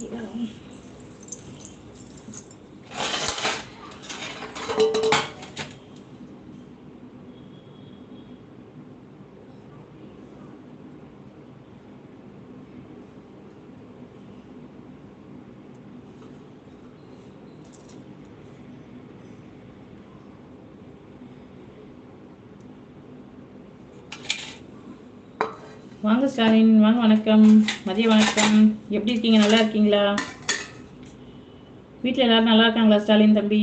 Chị. வாங்க ஸ்டாலின் வாங்க வணக்கம். மதிய வணக்கம். எப்படி இருக்கீங்க? நல்லா இருக்கீங்களா? வீட்டில் எல்லாரும் நல்லா இருக்காங்களா ஸ்டாலின் தம்பி?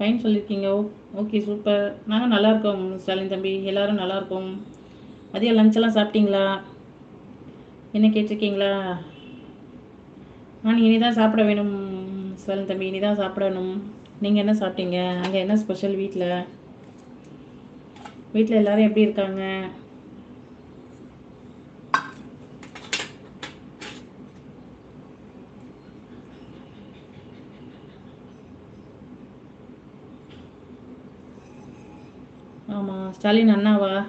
ஃபைன் சொல்லியிருக்கீங்க ஓ ஓகே சூப்பர் நாங்கள் நல்லா இருக்கோம் ஸ்டாலின் தம்பி. எல்லாரும் நல்லா இருக்கோம். மதியம் லஞ்செல்லாம் சாப்பிட்டீங்களா? என்ன கேட்டிருக்கீங்களா? நான் இனி தான் சாப்பிட வேணும் ஸ்டாலின் தம்பி. இனி தான் சாப்பிடணும். நீங்கள் என்ன சாப்பிட்டீங்க? அங்கே என்ன ஸ்பெஷல் வீட்டில் வீட்டில் எல்லாரும் எப்படி இருக்காங்க ஆமாம் ஸ்டாலின் அண்ணாவா?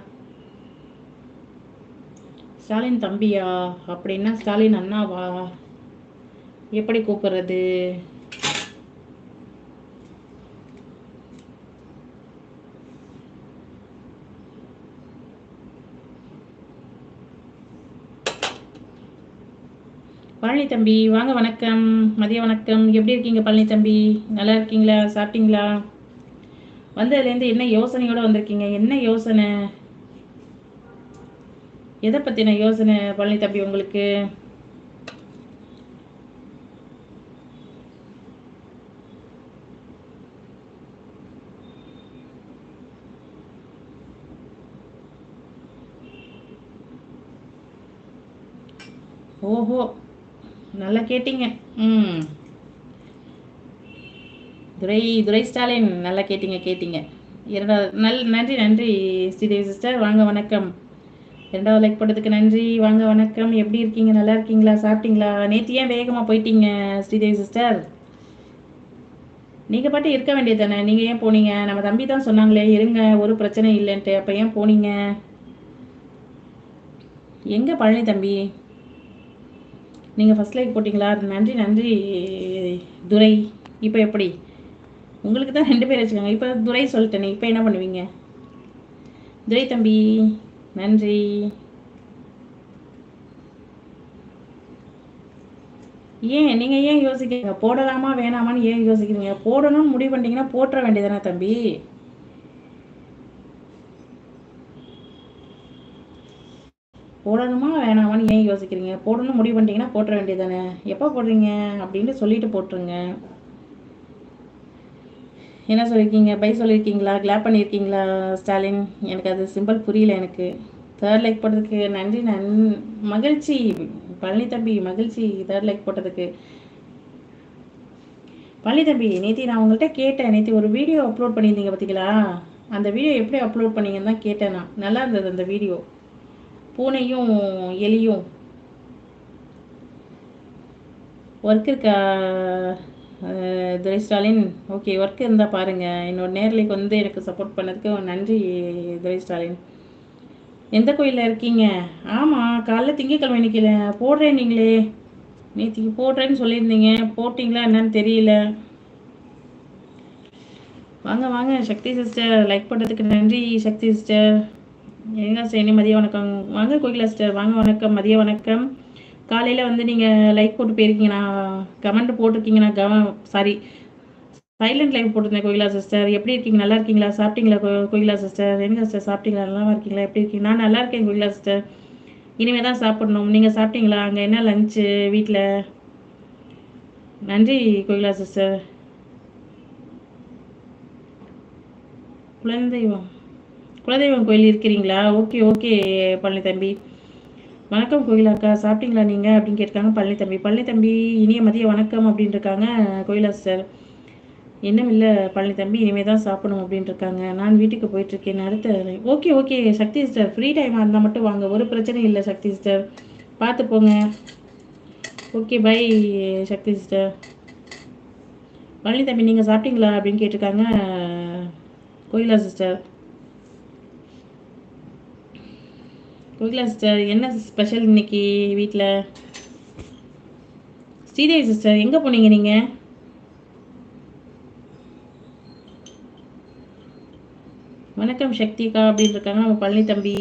ஸ்டாலின் தம்பியா? அப்படின்னா ஸ்டாலின் அண்ணாவா? எப்படி கூப்பிடுறது? பழனி தம்பி வாங்க வணக்கம். மதிய வணக்கம். எப்படி இருக்கீங்க பழனி தம்பி? நல்லா இருக்கீங்களா? சாப்பிட்டீங்களா? வந்ததுலேருந்து என்ன யோசனையோட வந்திருக்கீங்க? என்ன யோசனை? எதை பற்றின யோசனை பழனி தம்பி உங்களுக்கு? ஓஹோ நல்லா கேட்டீங்க. ம். துரை துரை ஸ்டாலின் நல்லா கேட்டீங்க கேட்டீங்க. இரண்டாவது நல் நன்றி நன்றி ஸ்ரீதேவி சிஸ்டர். வாங்க வணக்கம். இரண்டாவது லைக் போட்டதுக்கு நன்றி. வாங்க வணக்கம். எப்படி இருக்கீங்க? நல்லா இருக்கீங்களா? சாப்பிட்டீங்களா? நேற்று ஏன் வேகமாக போயிட்டீங்க ஸ்ரீதேவி சிஸ்டர்? நீங்கள் பாட்டு இருக்க வேண்டியது தானே நீங்கள் ஏன் போனீங்க? நம்ம தம்பி தான் சொன்னாங்களே இருங்க ஒரு பிரச்சனை இல்லைன்ட்டு. அப்போ ஏன் போனீங்க? எங்கே பழனி தம்பி? நீங்கள் ஃபஸ்ட் லைக் போட்டிங்களா? நன்றி நன்றி துரை. இப்போ எப்படி? உங்களுக்கு தான் ரெண்டு பேர் வச்சுக்கோங்க. இப்போ துரை சொல்லிட்டேனே இப்போ என்ன பண்ணுவீங்க? துரை தம்பி நன்றி. ஏன் நீங்கள் ஏன் யோசிக்கிறீங்க? போடலாமா வேணாமான்னு ஏன் யோசிக்கிறீங்க? போடணும்னு முடிவு பண்ணிட்டீங்கன்னா போட்டுற வேண்டியதானே தம்பி. போடணுமா வேணாமான்னு ஏன் யோசிக்கிறீங்க? போடணும் முடிவு பண்ணிட்டீங்கன்னா போட்டுற வேண்டியதானே எப்போ போடுறீங்க? அப்படின்னு சொல்லிட்டு போட்டுருங்க. என்ன சொல்லியிருக்கீங்க பை சொல்லியிருக்கீங்களா கிளாப் பண்ணியிருக்கீங்களா ஸ்டாலின்? எனக்கு அது சிம்பிள் புரியல எனக்கு. தேர்ட் லைக் போட்டதுக்கு நன்றி நன் மகிழ்ச்சி. பழனி தம்பி மகிழ்ச்சி. தேர்ட் லைக் போட்டதுக்கு. பழனி தம்பி நேத்தி நான் உங்கள்கிட்ட கேட்டேன். நேத்தி ஒரு வீடியோ அப்லோட் பண்ணியிருந்தீங்க பார்த்தீங்களா அந்த வீடியோ எப்படி அப்லோட் பண்ணீங்கன்னு தான் கேட்டேன் நான். நல்லா இருந்தது அந்த வீடியோ பூனையும் எலியும். ஒர்க் இருக்கா? துரை ஸ்டாலின் ஓகே ஒர்க் இருந்தால் பாருங்கள் என்னோட நேர்லைக்கு வந்து எனக்கு சப்போர்ட் பண்ணதுக்கு நன்றி துரை ஸ்டாலின். எந்த கோயிலில் இருக்கீங்க? ஆமாம் காலைல திங்கக்கிழமை இன்னைக்கு போடுறேன் நீங்களே. நேற்றுக்கு போடுறேன்னு சொல்லியிருந்தீங்க. போட்டிங்களா என்னன்னு தெரியல. வாங்க வாங்க சக்தி சிஸ்டர் லைக் பண்ணுறதுக்கு நன்றி சக்தி சிஸ்டர் எங்க சேனி மதிய வணக்கம். வாங்க கோகிலா சிஸ்டர் வாங்க வணக்கம் மதிய வணக்கம். காலையில் வந்து நீங்கள் லைக் போட்டு போயிருக்கீங்கண்ணா கமெண்ட் போட்டிருக்கீங்கண்ணா கவ சாரி சைலண்ட் லைவ் போட்டிருந்தேன் கோகிலா சிஸ்டர் எப்படி இருக்கீங்க? நல்லா இருக்கீங்களா? சாப்பிட்டீங்களா கோ- கோகிலா சிஸ்டர் எங்க சிஸ்டர் சாப்பிட்டீங்களா? நல்லா இருக்கீங்களா? எப்படி இருக்கீங்க? நான் நல்லா இருக்கேன் கோகிலா சிஸ்டர் இனிமே தான் சாப்பிடணும். நீங்கள் சாப்பிட்டீங்களா? அங்கே என்ன லஞ்சு வீட்டில் நன்றி கோகிலா சிஸ்டர் குலதெய்வம். குலதெய்வம் கோயில் இருக்கிறீங்களா? ஓகே ஓகே பழனி தம்பி. வணக்கம் கோயிலா அக்கா சாப்பிட்டீங்களா நீங்கள் அப்படின்னு கேட்டிருக்காங்க பழனி தம்பி. பழனி தம்பி இனிய மதிய வணக்கம் அப்படின்னு இருக்காங்க கோயிலா சார் இன்னும் இல்லை பழனி தம்பி இனிமே தான் சாப்பிடணும் அப்படின்னு இருக்காங்க நான் வீட்டுக்கு போயிட்டு இருக்கேன் அடுத்த okay okay Sakthi sister free டைமாக இருந்தால் மட்டும் வாங்க. ஒரு பிரச்சனையும் இல்லை சக்தி சிஸ்டர் பார்த்து போங்க. Okay bye Sakthi sister Palani தம்பி நீங்கள் சாப்பிட்டீங்களா அப்படின்னு கேட்டிருக்காங்க கோயிலா சிஸ்டர் கோகிலா சிஸ்டர் என்ன ஸ்பெஷல் இன்னைக்கு வீட்டில் ஸ்ரீதேவி சிஸ்டர் எங்கே போனீங்க நீங்கள் வணக்கம் சக்திகா அப்படின்னு இருக்காங்க நம்ம பழனி தம்பி.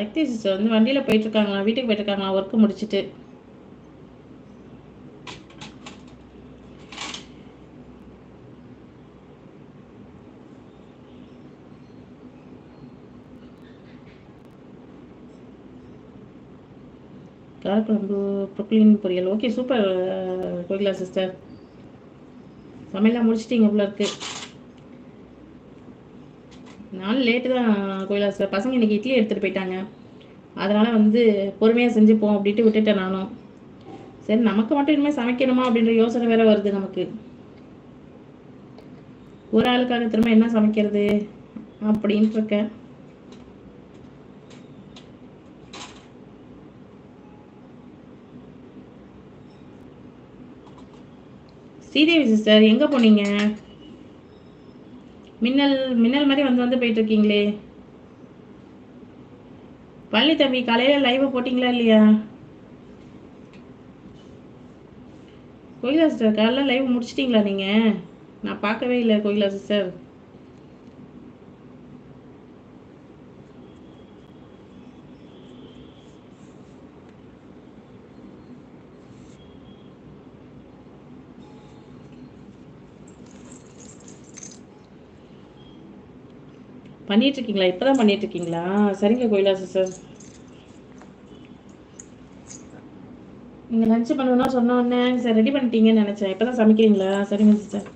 சக்தி சிஸ்டர் வந்து வண்டியில் போயிட்டு இருக்காங்களா வீட்டுக்கு போயிட்டு ஒர்க்கு முடிச்சுட்டு. முடிச்சிட்டு காரக்குழம்பு புக்லின் பொரியல். ஓகே சூப்பர் கோகிலா சிஸ்டர் சமையலாம் முடிச்சிட்டிங்க இவ்வளோ இருக்கு. நானும் லேட்டு தான் கோயிலா பசங்க இன்னைக்கு இட்லி எடுத்துகிட்டு போயிட்டாங்க. அதனால் வந்து பொறுமையாக செஞ்சுப்போம் அப்படின்ட்டு விட்டுட்டேன் நானும். சரி நமக்கு மட்டும் இனிமேல் சமைக்கணுமா அப்படின்ற யோசனை வேற வருது நமக்கு. ஒரு ஆளுக்காக திரும்ப என்ன சமைக்கிறது அப்படின்ட்டு இருக்கேன் ஸ்ரீதேவி சிஸ்டர் எங்கே போனீங்க? மின்னல் மின்னல் மாதிரி வந்து வந்து போயிட்டு இருக்கீங்களே பழனி தம்பி காலையில் லைவ் போட்டிங்களா இல்லையா? கோயிலா சிஸ்டர் காலைல லைவ் முடிச்சிட்டிங்களா நீங்கள் நான் பார்க்கவே இல்லை கோயிலா சிஸ்டர் பண்ணிட்டு இருக்கீங்களா இப்பதான் பண்ணிட்டு இருக்கீங்களா சரிங்க கோயிலா சிஸ்டர் நீங்க லஞ்ச் பண்ணணும்னா சொன்ன உடனே சார் ரெடி பண்ணிட்டீங்கன்னு நினைச்சேன். இப்பதான் சமைக்கிறீங்களா? சரிங்க sister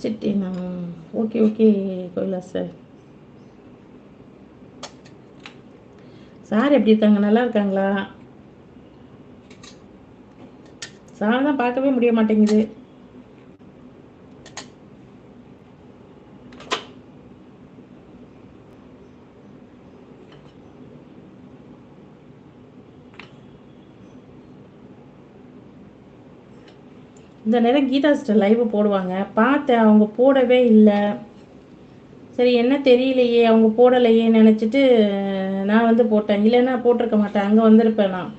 முடிச்சிட்டேனா okay okay Kokila sir sir எப்படி இருக்காங்க? நல்லா இருக்காங்களா? சார் தான் பார்க்கவே முடிய மாட்டேங்குது. இந்த நேரம் கீதா சிஸ்டர் லைவ் போடுவாங்க. பார்த்தேன் அவங்க போடவே இல்லை. சரி என்ன தெரியலையே அவங்க போடலையே நினச்சிட்டு நான் வந்து போட்டேன். இல்லைன்னா போட்டிருக்க மாட்டேன். அங்கே வந்திருப்பேன் நான்.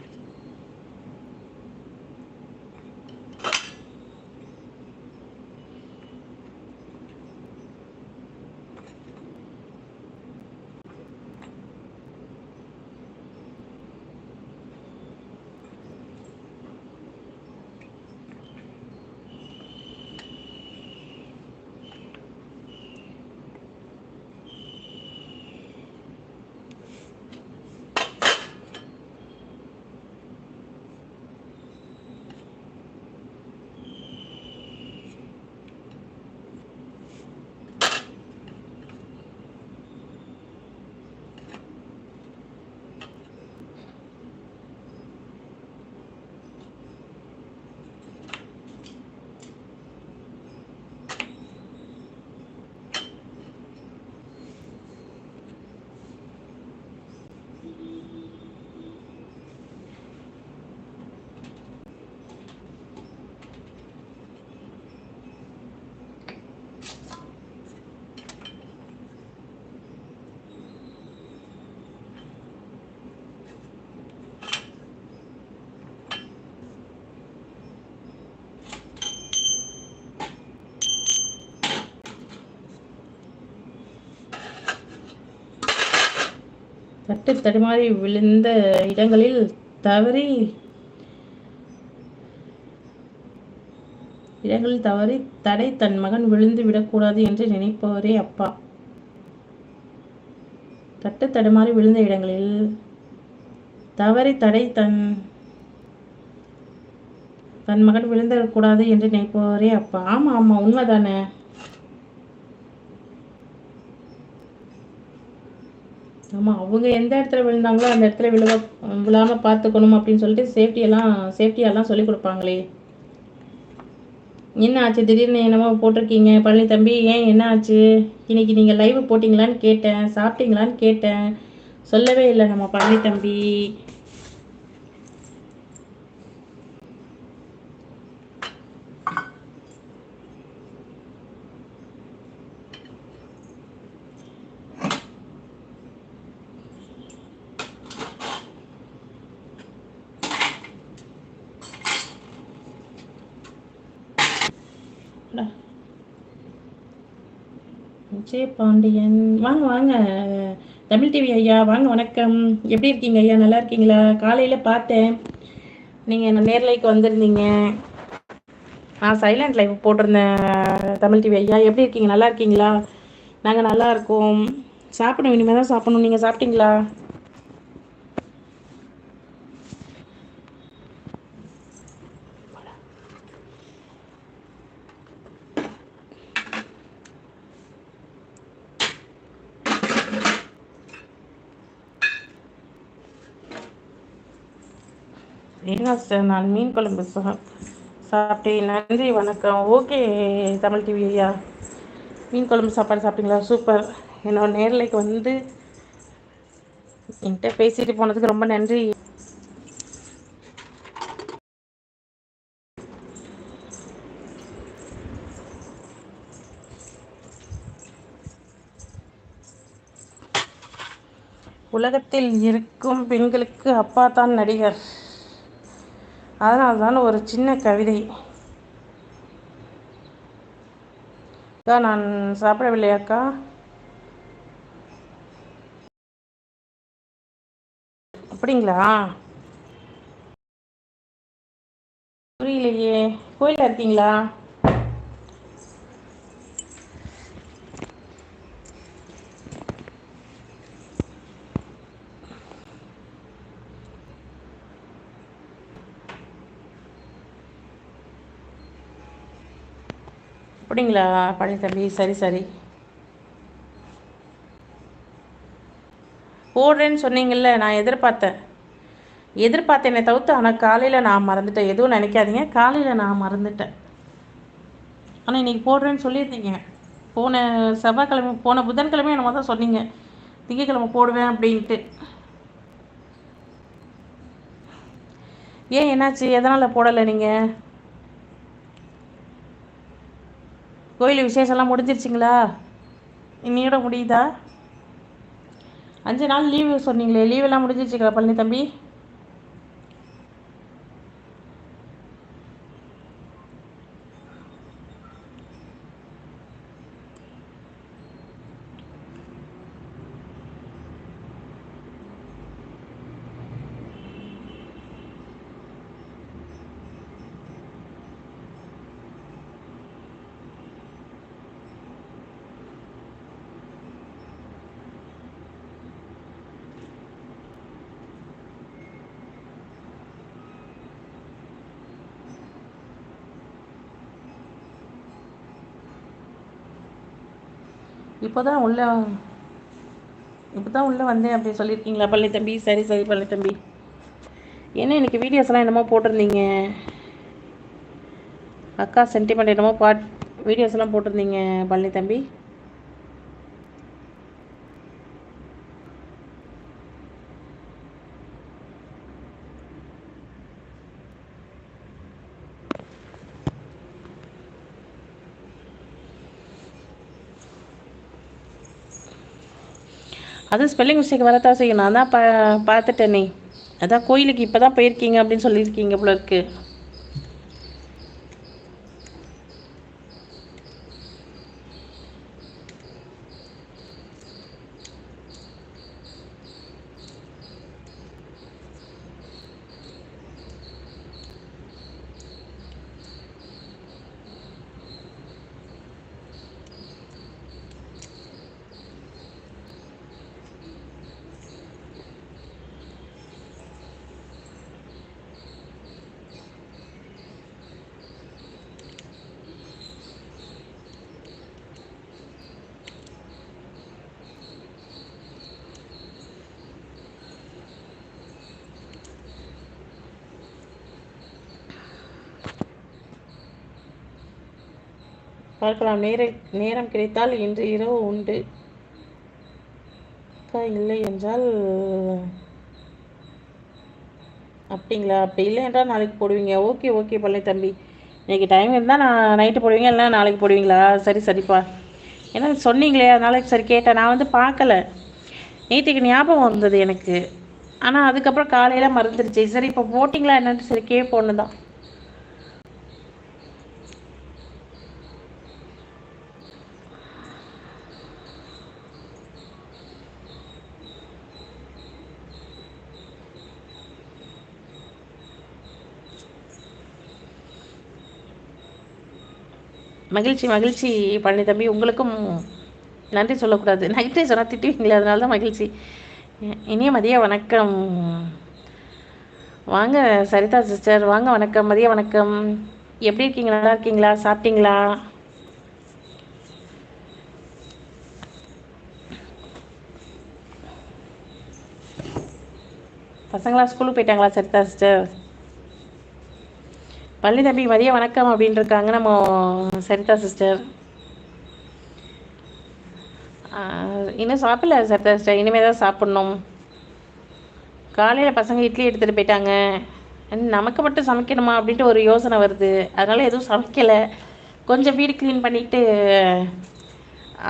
தட்டு தடுமாறி விழுந்த இடங்களில் தவறி இடங்களில் தவறி தடை தன் மகன் விழுந்து விடக்கூடாது என்று நினைப்பவரே அப்பா. தட்டு தடுமாறி விழுந்த இடங்களில் தவறி தடை தன் தன் மகன் விழுந்துடக்கூடாது என்று நினைப்பவரே அப்பா. ஆமா ஆமா உண்மைதானே? ஆமாம் அவங்க எந்த இடத்துல விழுந்தாங்களோ அந்த இடத்துல விழுவ விழாமல் பார்த்துக்கணும் அப்படின்னு சொல்லிட்டு சேஃப்டியெல்லாம் சேஃப்டியெல்லாம் சொல்லி கொடுப்பாங்களே? என்ன ஆச்சு? திடீர்னு என்னமோ போட்டிருக்கீங்க. பழனி தம்பி ஏன் என்ன ஆச்சு? இன்னைக்கு நீங்கள் லைவ் போட்டிங்களான்னு கேட்டேன் சாப்பிட்டீங்களான்னு கேட்டேன். சொல்லவே இல்லை நம்ம பழனி தம்பி. ஜே பாண்டியன். வாங்க வாங்க. தமிழ் டிவி ஐயா வாங்க வணக்கம். எப்படி இருக்கீங்க ஐயா? நல்லா இருக்கீங்களா? காலையில் பார்த்தேன். நீங்கள் நேர்லைக்கு வந்திருந்தீங்க? நான் சைலண்ட் லைவ் போட்டிருந்தேன் தமிழ் டிவி ஐயா. எப்படி இருக்கீங்க? நல்லா இருக்கீங்களா? நாங்கள் நல்லா இருக்கோம். சாப்பிடணும் இனிமேல் தான் சாப்பிடணும். நீங்கள் சாப்பிட்டீங்களா? சார் நான் மீன் குழம்பு சா சாப்பிட்டேன். நன்றி வணக்கம். ஓகே தமிழ் டிவி ஐயா. மீன் குழம்பு சாப்பாடு சாப்பிட்டீங்களா? சூப்பர். என்னோட நேரலைக்கு வந்து என்கிட்ட பேசிட்டு போனதுக்கு ரொம்ப நன்றி. உலகத்தில் இருக்கும் பெண்களுக்கு அப்பா தான் நடிகர். அதனால தான் ஒரு சின்ன கவிதை. அக்கா நான் சாப்பிடவில்லையாக்கா அப்படிங்களா? புரியலையே. கோயிலில் இருக்கீங்களா? அப்படிங்களா? பழனி தம்பி சரி சரி. போடுறேன்னு சொன்னீங்கல்ல நான் எதிர்பார்த்தேன். எதிர்பார்த்தேனே தவிர்த்து ஆனால் காலையில் நான் மறந்துட்டேன். எதுவும் நினைக்காதீங்க காலையில் நான் மறந்துட்டேன். ஆனால் இன்றைக்கி போடுறேன்னு சொல்லியிருந்தீங்க. போன செவ்வாய்க்கிழமை போன புதன்கிழமை என்னமோ தான் சொன்னீங்க. திங்கக்கிழமை போடுவேன் அப்படின்ட்டு. ஏன் என்னாச்சு? எதனால் போடலை நீங்கள் கோயில் விசேஷம்லாம் முடிஞ்சிருச்சிங்களா? இன்னையோட முடியுதா? அஞ்சு நாள் லீவு சொன்னீங்களே லீவெல்லாம் முடிஞ்சிருச்சுங்களா பழனி தம்பி? இப்போ தான் உள்ளே இப்போ தான் உள்ளே வந்தேன் அப்படி சொல்லியிருக்கீங்களா? பள்ளி தம்பி சரி சரி பள்ளி தம்பி. ஏன்னா எனக்கு வீடியோஸ்லாம் என்னமோ போட்டிருந்தீங்க? அக்கா சென்டிமெண்ட் என்னமோ பாட் வீடியோஸ்லாம் போட்டிருந்தீங்க பழனி தம்பி? அது ஸ்பெல்லிங் மிஸ்டேக் வரத்தான் செய்யும் நான் தான் பா பார்த்துட்டேனே. அதான் கோயிலுக்கு இப்போ தான் போயிருக்கீங்க அப்படின்னு சொல்லியிருக்கீங்க போல இருக்குது பார்க்கலாம். நேர நேரம் கிடைத்தால் இன்று இரவு உண்டு. இல்லை என்றால் அப்படிங்களா? அப்படி இல்லை என்றால் நாளைக்கு போடுவீங்க. ஓகே ஓகே பழனி தம்பி. இன்னைக்கு டைம் இருந்தால் நான் நைட்டு போடுவீங்க இல்லைன்னா நாளைக்கு போடுவீங்களா? சரி சரிப்பா. ஏன்னா சொன்னீங்களே அதனால சரி கேட்டேன். நான் வந்து பார்க்கல. நேற்றுக்கு ஞாபகம் வந்தது எனக்கு. ஆனால் அதுக்கப்புறம் காலையில் மறந்துடுச்சு. சரி இப்போ போட்டிங்களா என்னன்னு சரி கேட்போன்னு தான். மகிழ்ச்சி மகிழ்ச்சி பழனி தம்பி. உங்களுக்கும் நன்றி சொல்லக்கூடாது. நைட்டே சொன்னால் திட்டுவீங்களே அதனால தான் மகிழ்ச்சி. இனிய மதிய வணக்கம். வாங்க சரிதா சிஸ்டர் வாங்க வணக்கம். மதிய வணக்கம். எப்படி இருக்கீங்க? நல்லா இருக்கீங்களா? சாப்பிட்டீங்களா? பசங்களா ஸ்கூலுக்கு போயிட்டாங்களா சரிதா சிஸ்டர் பள்ளி தம்பி மதிய வணக்கம் அப்படின்னு இருக்காங்க நம்ம சரிதா சிஸ்டர். இன்னும் சாப்பிடல சரிதா சிஸ்டர். இனிமேல் தான் சாப்பிட்ணும். காலையில் பசங்க இட்லி எடுத்துகிட்டு போயிட்டாங்க. நமக்கு மட்டும் சமைக்கணுமா அப்படின்ட்டு ஒரு யோசனை வருது. அதனால் எதுவும் சமைக்கலை. கொஞ்சம் வீடு க்ளீன் பண்ணிவிட்டு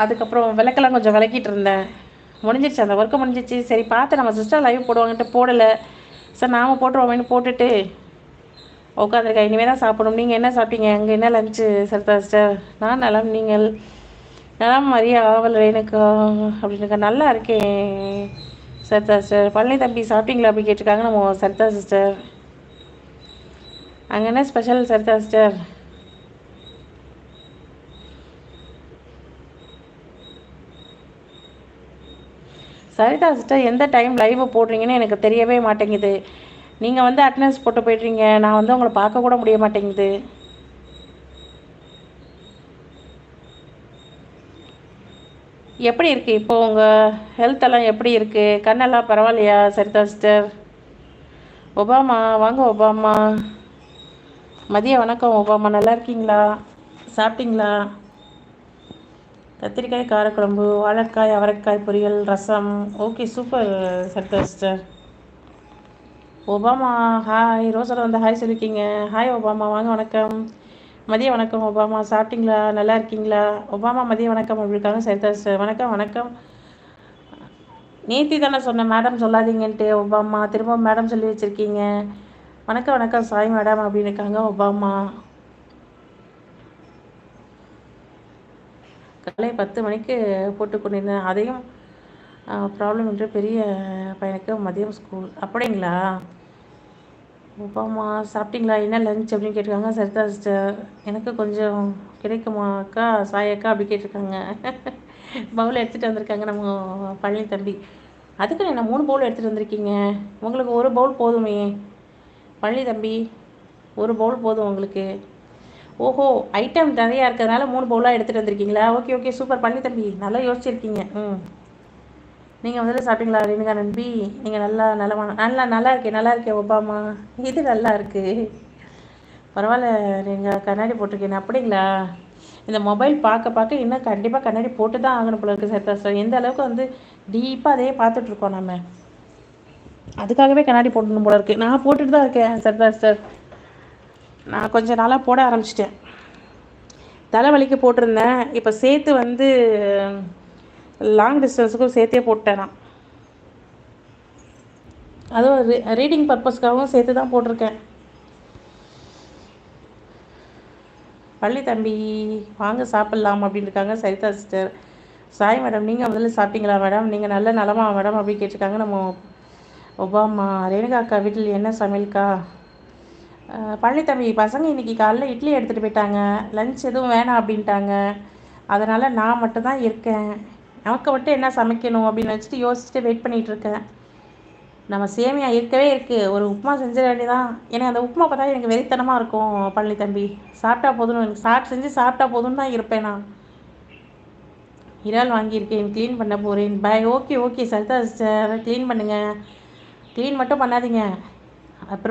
அதுக்கப்புறம் விளக்கெல்லாம் கொஞ்சம் விளக்கிட்டு இருந்தேன். முடிஞ்சிருச்சு. அந்த ஒர்க்கு முடிஞ்சிச்சு சரி பார்த்து நம்ம சிஸ்டர் லைவ் போடுவாங்கன்ட்டு போடலை. சார் நாம் போட்டுருவோமேனு போட்டுட்டு உட்காந்துருக்கேன் இனிமேல் தான் சாப்பிடணும். நீங்கள் என்ன சாப்பிட்டீங்க? அங்கே என்ன லஞ்சு சரிதா சிஸ்டர் நான் நலம் நீங்கள்? நலம் மரியா ஆவல் எனக்கு அப்படின்னுக்கா. நல்லா இருக்கேன் சரிதா சிஸ்டர் பழனி தம்பி சாப்பிட்டீங்களா அப்படி கேட்டிருக்காங்க. நம்ம சரிதா சிஸ்டர் அங்கே என்ன special Saritha sister Saritha sister எந்த டைம் லைவ் போடுறீங்கன்னு எனக்கு தெரியவே மாட்டேங்குது. நீங்கள் வந்து அட்டண்டன்ஸ் போட்டு போய்ட்றீங்க. நான் வந்து உங்களை பார்க்க கூட முடிய மாட்டேங்குது. எப்படி இருக்குது இப்போது உங்கள் ஹெல்த் எல்லாம் எப்படி இருக்குது கண்ணெல்லாம் பரவாயில்லையா சரிதா சிஸ்டர் ஒபாமா வாங்க ஒபாமா. மதிய வணக்கம் ஒபாமா. நல்லா இருக்கீங்களா? சாப்பிட்டீங்களா? கத்திரிக்காய் காரக்குழம்பு வாழைக்காய் அவரைக்காய் பொரியல் ரசம். Okay super Saritha sister Obama hi ரோசரா வந்து ஹாய் சொல்லியிருக்கீங்க ஹாய் ஒபாமா. வாங்க வணக்கம். மதிய வணக்கம் ஒபாமா. சாப்பிட்டீங்களா? நல்லா இருக்கீங்களா? ஒபாமா மதிய வணக்கம். அப்படி சரிதா சார் வணக்கம் வணக்கம். நேத்தி தானே சொன்னேன் மேடம் சொல்லாதீங்கன்ட்டு ஒபாமா. திரும்ப மேடம் சொல்லி வச்சுருக்கீங்க. வணக்கம் வணக்கம். சாய் மேடம் அப்படின்னு இருக்காங்க ஒபாமா. காலை பத்து மணிக்கு போட்டு கொண்டிருந்தேன். அதையும் ப்ராப்ளம் என்று பெரிய பையனுக்கு மதியம் ஸ்கூல் அப்படிங்களா? உப்புமா சாப்பிட்டீங்களா? என்ன லஞ்ச் அப்படின்னு கேட்டிருக்காங்க. சரிதா சிஸ்டர் எனக்கு கொஞ்சம் கிடைக்குமா அக்கா சாயக்கா? அப்படி கேட்டிருக்காங்க. பவுல் எடுத்துகிட்டு வந்திருக்காங்க நம்ம பழனி தம்பி. அதுக்கு என்ன மூணு பவுல் எடுத்துகிட்டு வந்திருக்கீங்க? உங்களுக்கு ஒரு பவுல் போதுமே. பழனி தம்பி ஒரு பவுல் போதும் உங்களுக்கு. ஓஹோ ஐட்டம் நிறையா இருக்கிறதுனால மூணு பவுலாக எடுத்துகிட்டு வந்திருக்கீங்களா? ஓகே ஓகே சூப்பர் பழனி தம்பி நல்லா யோசிச்சிருக்கீங்க. ம். நீங்கள் முதல்ல சாப்பிட்டீங்களா ரேணுகா நம்பி நீங்கள் நல்லா நல்லா நல்லா நல்லா இருக்கேன் நல்லா இருக்கேன் ஒபாமா. இது நல்லா இருக்குது பரவாயில்ல நீங்கள் கண்ணாடி போட்டிருக்கேன். அப்படிங்களா? இந்த மொபைல் பார்க்க பார்க்க இன்னும் கண்டிப்பாக கண்ணாடி போட்டு தான் ஆகணும் போல இருக்குது சர்தா சார். எந்த அளவுக்கு வந்து டீப்பாக அதே பார்த்துட்ருக்கோம் நம்ம அதுக்காகவே கண்ணாடி போடணும் போல இருக்குது நான் போட்டுட்டு தான் இருக்கேன் சர்தா சார். நான் கொஞ்சம் நாளாக போட ஆரம்பிச்சிட்டேன். தலைவலிக்கு போட்டிருந்தேன். இப்போ சேர்த்து வந்து லாங் டிஸ்டன்ஸுக்கும் சேர்த்தே போட்டேன். நான் அதுவும் ரீடிங் பர்பஸ்க்காகவும் சேர்த்து தான் போட்டிருக்கேன். பள்ளி தம்பி வாங்க சாப்பிட்லாம் அப்படின்னு இருக்காங்க சரிதா சிஸ்டர் சாய் மேடம் நீங்கள் முதல்ல சாப்பிட்டீங்களா மேடம் நீங்கள் நல்ல நலமா மேடம் அப்படின்னு கேட்டிருக்காங்க. நம்ம ஒபாமா ரேணுகா அக்கா வீட்டில் என்ன சமையல்க்கா? பள்ளி தம்பி பசங்க இன்றைக்கி காலைல இட்லி எடுத்துகிட்டு போயிட்டாங்க. லஞ்ச் எதுவும் வேணாம் அப்படின்ட்டாங்க. அதனால் நான் மட்டும் தான் இருக்கேன். நமக்கு மட்டும் என்ன சமைக்கணும் அப்படின்னு வச்சுட்டு யோசிச்சுட்டு வெயிட் பண்ணிகிட்டு இருக்கேன். நம்ம சேமியா இருக்கவே இருக்குது ஒரு உப்புமா செஞ்சிட வேண்டியதான் எனக்கு அந்த உப்புமா பார்த்தா எனக்கு வெறித்தனமாக இருக்கும் பழனி தம்பி. சாப்பிட்டா போதும்னு எனக்கு சாப்பிட்டு செஞ்சு சாப்பிட்டா போதும்னு தான் இருப்பேன் நான். இறால் வாங்கியிருக்கேன் க்ளீன் பண்ண போகிறேன் bye okay okay Saritha sister clean பண்ணுங்கள் க்ளீன் மட்டும் பண்ணாதீங்க. அப்புறம்